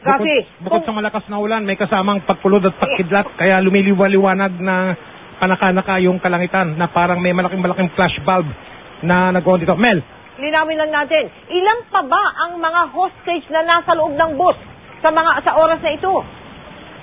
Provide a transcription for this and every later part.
Rafi, bukod, bukod sa malakas na ulan, may kasamang pagpulod at pagkidlat, kaya lumiliwa-liwanag na panaka-naka yung kalangitan na parang may malaking-malaking flash bulb na nag dito. Mel, linawin lang natin, ilan pa ba ang mga hostage na nasa loob ng bus sa mga sa oras na ito?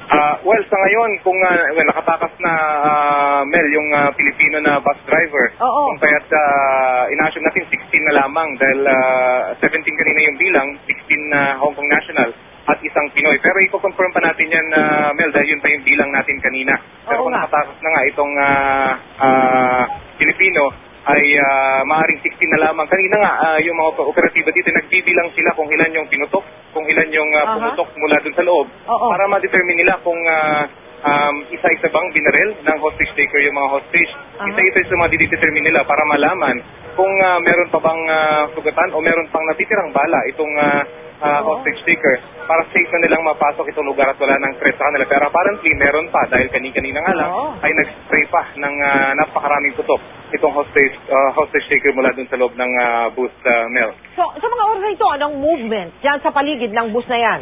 Ah, well, sa ngayon, kung ah, well, nakatakas na ah, Mel, yung ah, Pilipino na bus driver, Oo. kung kaya't uh, inasyon natin 16 na lamang dahil ah, 17 kanina yung bilang, 16 na Hong Kong national at isang Pinoy. Pero i-confirm pa natin yan, ah, Mel, dahil yun pa yung bilang natin kanina. Oo Pero kung nga. na nga itong ah, ah, Pilipino, ay ah, maaaring 16 na lamang. Kanina nga, ah, yung mga operatiba dito, nagbibilang sila kung ilan yung pinutok, kung ilan yung ah, Aha. pumutok mula dun sa loob Oo. para ma-determine nila kung ah, um, isa-isa bang binaril ng hostage taker yung mga hostage. Aha. Isa-isa sa mga didetermine nila para malaman kung ah, meron pa bang ah, sugatan o meron pang natitirang bala itong ah, ah, Oo. hostage taker para safe na nilang mapasok itong lugar at wala nang threat sa kanila. Pero apparently, meron pa dahil kani-kanina nga lang Oo. ay nag-spray pa ng ah, napakaraming putok itong hostage ah, hostage taker mula dun sa loob ng ah, booth ah, Mel. So, sa mga oras na ito, anong movement dyan sa paligid ng bus na yan?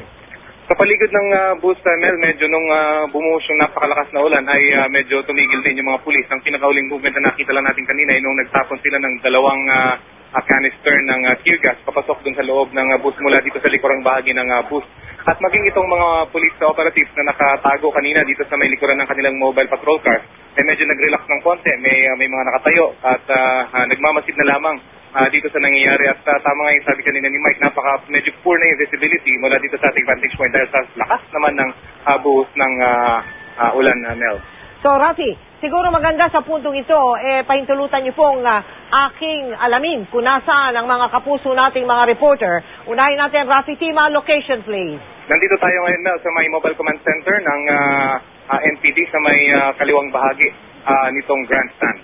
Sa paligid ng uh, booth uh, Mel, medyo nung uh, bumuhos yung napakalakas na ulan ay ah, medyo tumigil din yung mga pulis. Ang pinakauling movement na nakita lang natin kanina ay nung nagtapon sila ng dalawang ah, ah, canister ng ah, tear gas papasok dun sa loob ng ah, booth mula dito sa likurang bahagi ng ah, booth. At maging itong mga police operatives na nakatago kanina dito sa may likuran ng kanilang mobile patrol car, ay medyo nag-relax ng konti. May, ah, may mga nakatayo at ah, ah, nagmamasid na lamang ah, dito sa nangyayari. At ah, tama nga yung sabi kanina ni Mike, napaka medyo poor na yung visibility mula dito sa ating vantage point dahil sa lakas naman ng uh, buhos ng ah, ah, ulan na Mel. So, Rafi, siguro maganda sa puntong ito, eh, pahintulutan niyo pong ah, aking alamin kung nasaan ang mga kapuso nating mga reporter. Unahin natin, Rafi Tima, location please. Nandito tayo ngayon Mel sa may mobile command center ng ah, ah, NPD sa may ah, kaliwang bahagi ah, nitong grandstand.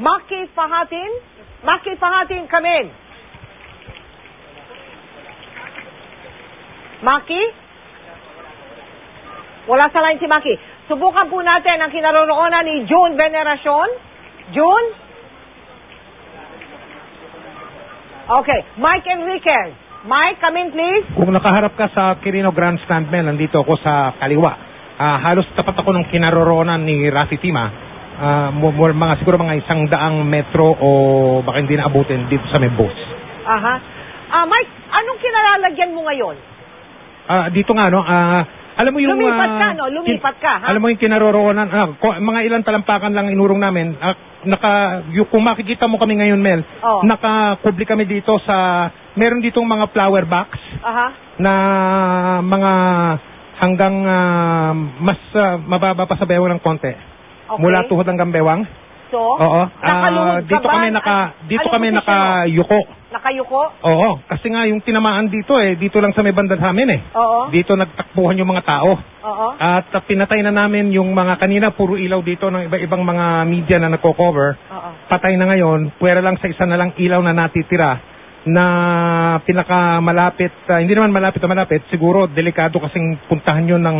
Maki Fahatin, Maki Fahatin, come in. Maki? Wala sa line si Maki. Subukan po natin ang kinaroroonan ni June Veneracion. June? Okay, Mike Enriquez. Mike, come in please. kung nakaharap ka sa Quirino Grandstand, Mel, nandito ako sa kaliwa. Ah, halos tapat ako ng kinaroroonan ni Rafi Tima. Ah, mo- mo- mga siguro mga isang daang metro o baka hindi na abutin dito sa may bus. Aha. Ah, Mike, anong kinalalagyan mo ngayon? Ah, dito nga no, ah, alam mo yung Lumipat ah, ka, no? Lumipat ka, ha? Alam mo yung kinaroroonan, ah, ko- mga ilang talampakan lang inurong namin. Ah, naka yung, kung makikita mo kami ngayon, Mel, Oo. nakakubli kami dito sa meron ditong mga flower box Aha. na mga hanggang ah, mas ah, mababa pa sa bewang ng konti. Okay. Mula tuhod hanggang bewang. So, Oo. Ah, nakaluhod ka dito ba? kami naka An- dito anong kami posisyon mo? nakayuko. Nakayuko? Oo, kasi nga yung tinamaan dito eh, dito lang sa may banda sa amin eh. Oo. Dito nagtakbuhan yung mga tao. Oo. At uh, pinatay na namin yung mga kanina puro ilaw dito ng iba-ibang mga media na nagko-cover. Oo. Patay na ngayon, puwera lang sa isa na lang ilaw na natitira na pinakamalapit, ah, hindi naman malapit na malapit, siguro delikado kasing puntahan yun ng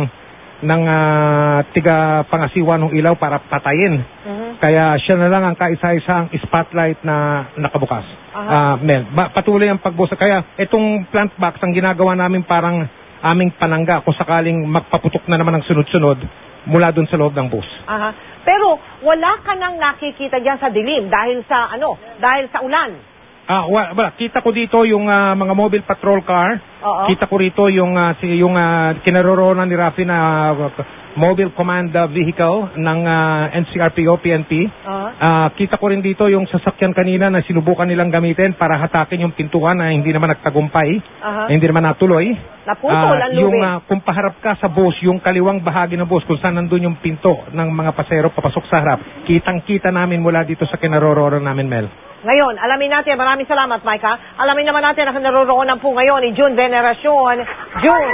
ng ah, tiga pangasiwa ng ilaw para patayin. Mhm. Kaya siya na lang ang kaisa-isang spotlight na nakabukas. Ah, Mel, ba- patuloy ang pagbusa. Kaya itong plant box, ang ginagawa namin parang aming panangga kung sakaling magpaputok na naman ng sunod-sunod mula doon sa loob ng bus. Aha. Pero wala ka nang nakikita diyan sa dilim dahil sa ano? Dahil sa ulan. Ah, wa- wala. Kita ko dito yung ah, mga mobile patrol car. Oo. Kita ko rito yung ah, si yung uh, kinaroroonan ni Rafi na ah, mobile command ah, vehicle ng ah, NCRPO PNP. Aha. Ah, kita ko rin dito yung sasakyan kanina na sinubukan nilang gamitin para hatakin yung pintuan na hindi naman nagtagumpay, Aha. na hindi naman natuloy. Naputol Ah, ang yung ah, kung paharap ka sa bus, yung kaliwang bahagi ng bus kung saan nandun yung pinto ng mga pasero papasok sa harap, kitang-kita namin mula dito sa kinaroroonan namin, Mel. Ngayon, alamin natin, maraming salamat, Mike, ha? Alamin naman natin ang naroroonan po ngayon ni June Veneracion. June!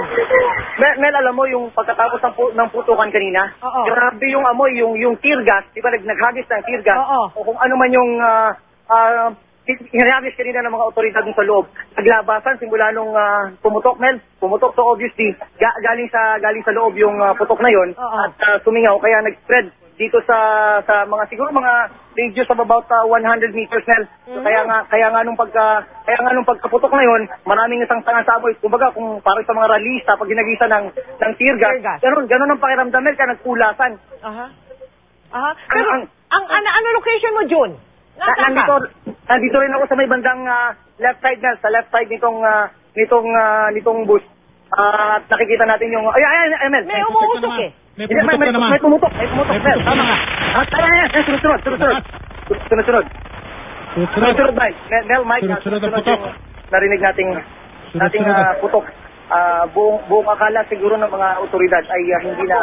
Mel, Mel, alam mo yung pagkatapos ng, pu- ng putukan kanina, Oo. grabe yung amoy, yung, yung tear gas, di ba nag, naghagis ng tear gas, Oo. o kung ano man yung uh, uh, hinagis kanina ng mga otoridad sa loob. Naglabasan simula nung ah, pumutok, Mel, pumutok so obviously, ga- galing sa galing sa loob yung ah, putok na yon Oo. at ah, sumingaw, kaya nag-spread dito sa sa mga siguro mga radius of about uh, 100 meters Mel. So, Mhm. kaya nga kaya nga nung pagka kaya nga nung pagkaputok na yon, maraming isang tangan sa amoy. Kumbaga kung para sa mga ralista pag ginagisa ng ng tear gas, ganun ganun ang pakiramdam Mel ka nagkulasan. Aha. Aha. Pero, ang- ang, ano, ano location mo, June? Na, nandito, ka? nandito rin ako sa may bandang ah, left side na, sa left side nitong ah, nitong ah, nitong bus. Ah, at nakikita natin yung ay ay ay Mel. May umuusok eh. May pumutok may, na naman. may pumutok, may pumutok, Mel. Tama nga. Ah, ay, ay, ay, sunod, sunod, sunod, sunod. Sunod, sunod. Sunod, Sunod, sunod, Mike. Mel, Mel, Mike, Sunod, sunod yung narinig nating, Sunod, nating sunod. ah, putok. Ah, buong, buong akala siguro ng mga otoridad ay ah, hindi na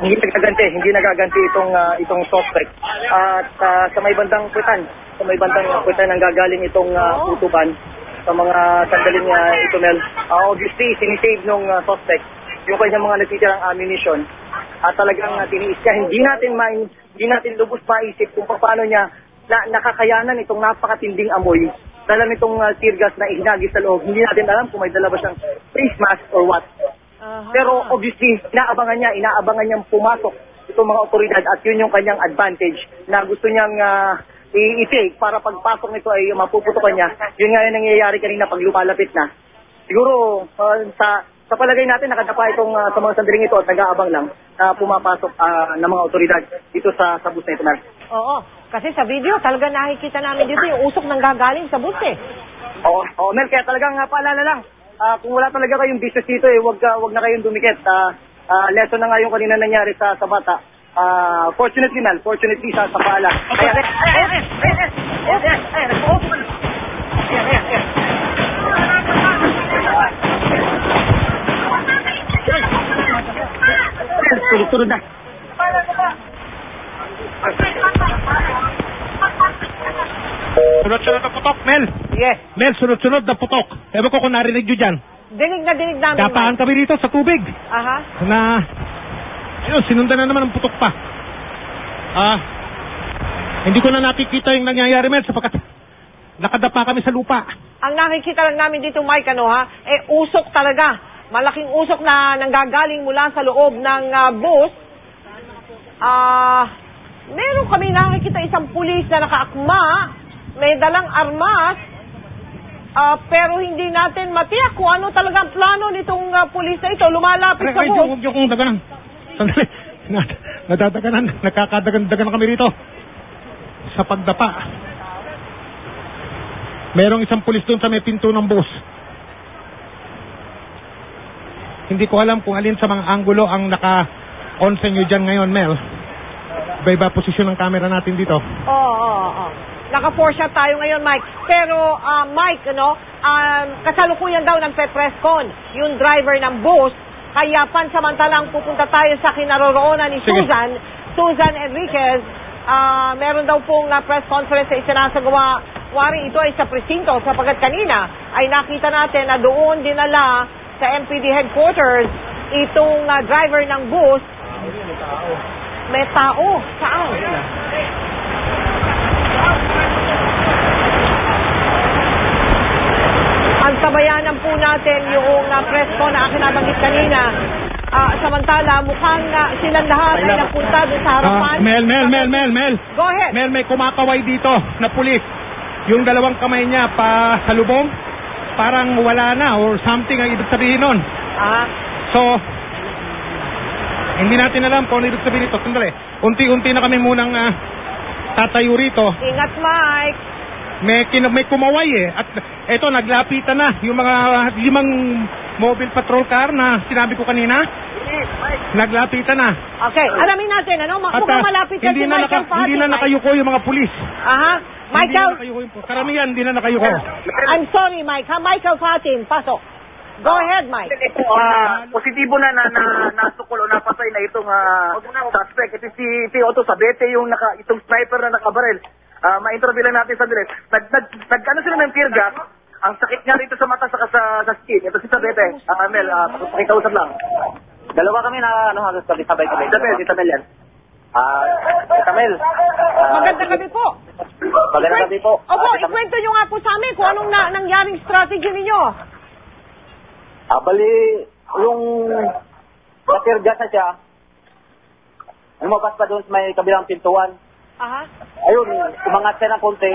hindi nagaganti, hindi nagaganti itong ah, itong suspect. At ah, sa may bandang kwitan, sa may bandang kwitan ang gagaling itong uh, utuban sa mga sandaling uh, ito Mel. Ah, obviously, sinisave nung ah, suspect yung kanyang mga natitirang ammunition at talagang uh, tiniis niya. Hindi natin ma hindi natin lubos maisip kung paano niya na nakakayanan itong napakatinding amoy dala nitong uh, tear gas na ihinagis sa loob. Hindi natin alam kung may dala ba siyang face mask or what. Aha. Pero obviously, inaabangan niya, inaabangan niyang pumasok itong mga otoridad at yun yung kanyang advantage na gusto niyang ah, i- i-take para pagpasok nito ay mapuputukan niya. Yun nga yung nangyayari kanina pag lumalapit na. Siguro ah, sa sa palagay natin nakadapa itong ah, sa mga sandaling ito at nag-aabang lang na pumapasok ah, ng mga otoridad dito sa sa bus na ito. Oo. Kasi sa video, talaga nakikita namin dito yung usok nang gagaling sa bus eh. Oo, oh, oh, Mel, kaya talagang paalala lang, uh, kung wala talaga kayong business dito, eh, wag, uh, wag na kayong dumikit. Uh, uh, lesson na nga yung kanina nangyari sa, sa bata. Uh, fortunately, Mel, fortunately, sa, sa paala. Kaya, eh, eh, eh, eh, eh, eh, eh, Turun-turun dah. Ay, ay, ay. Sunod-sunod na. Putok, Mel. Yes. Mel, sunod-sunod na putok. Ewan ko kung narinig nyo dyan. Dinig na dinig namin. Dapahan kami dito sa tubig. Aha. Na, ayun, sinundan na naman ang putok pa. Ah, hindi ko na nakikita yung nangyayari, Mel, sapagkat nakadapa kami sa lupa. Ang nakikita lang namin dito, Mike, ano ha, eh usok talaga. Malaking usok na nanggagaling mula sa loob ng ah, bus. Ah, meron kami nakikita isang pulis na nakaakma, may dalang armas, ah, pero hindi natin matiyak kung ano talaga ang plano nitong ah, pulis na ito. Lumalapit sa bus. huwag niyo kong daganan. Sandali. Nad- Nadadaganan. Nakakadagan-dagan kami rito. Sa pagdapa. Merong isang pulis doon sa may pinto ng bus. Hindi ko alam kung alin sa mga anggulo ang naka-on sa inyo dyan ngayon, Mel. Iba-iba posisyon ng camera natin dito. Oo, oo, oo. Naka-four shot tayo ngayon, Mike. Pero, ah, Mike, ano, um, kasalukuyan daw nagpe-press con yung driver ng bus. Kaya pansamantalang pupunta tayo sa kinaroroonan ni Sige. Susan, Susan Enriquez. Ah, meron daw pong ah, press conference na isinasagawa. Wari ito ay sa presinto sapagkat kanina ay nakita natin na doon dinala sa MPD headquarters itong ah, driver ng bus. May tao. Saan? Ang tabayanan po natin yung uh, press ko na akin nabanggit kanina. Ah, samantala, mukhang uh, silang lahat ay napunta doon sa harapan. Mel, Mel, Mel, Mel, Mel. Go ahead. Mel, may kumakaway dito na pulis. Yung dalawang kamay niya pa sa lubong, parang wala na or something ang ibig sabihin nun. Ah, So, hindi natin alam kung ano ibig sabihin nito. Sandali, unti-unti na kami munang ah, tatayo rito. ingat, Mike. May, kin- may kumaway eh. At eto, naglapitan na yung mga limang mobile patrol car na sinabi ko kanina. Naglapitan na. Okay, alamin natin, ano? At mukhang ah, malapit hindi, si na Michael naka, hindi na Mike. nakayuko yung mga pulis. Aha. Hindi na Michael, nakayuko yung Karamihan, hindi na nakayuko. I'm sorry, Mike. Ha? Michael Fatin, pasok. Go ahead, Mike. Ito, ah, positibo na na, na nasukol o napatay na itong ah, suspect. Ito si, si Otto Sabete, yung naka, itong sniper na nakabarel. Ah, ma-interview lang natin sa direct. Nag, nag, nag, ano sila ng tear gas? Ang sakit niya rito sa mata saka sa, sa skin. Ito si Sabete. Ah, Mel, ah, pakikausap lang. Dalawa kami na ano halos sabi sabay sabay. Isabel, Isabel yan. Ah, Tita Mel. ah, Magandang gabi po. Magandang gabi po. Opo, Mel. ikwento nyo nga po sa amin kung anong na, nangyaring strategy ninyo. Ah, bali yung na-tear gas na siya. Lumabas pa doon sa may kabilang pintuan. Aha. Ayun, umangat siya ng konti.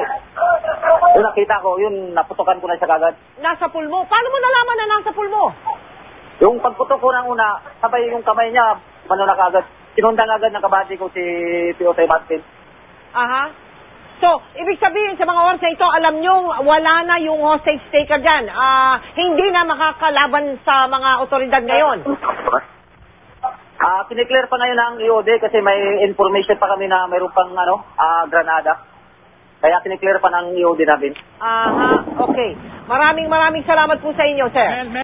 Yung nakita ko, yun, naputukan ko na siya kagad. Nasa pulmo. Paano mo nalaman na nasa pulmo? Yung pagputok ko ng una, sabay yung kamay niya, ano na kagad. Sinundan agad ng kabati ko si Piotr Martin. Aha. So, ibig sabihin sa mga oras na ito, alam nyo, wala na yung hostage taker dyan. Ah, hindi na makakalaban sa mga otoridad ngayon. Ah, kiniklear pa ngayon ng EOD kasi may information pa kami na mayroon pang ano, ah, granada. Kaya kiniklear pa ng EOD namin. Aha, okay. Maraming maraming salamat po sa inyo, sir.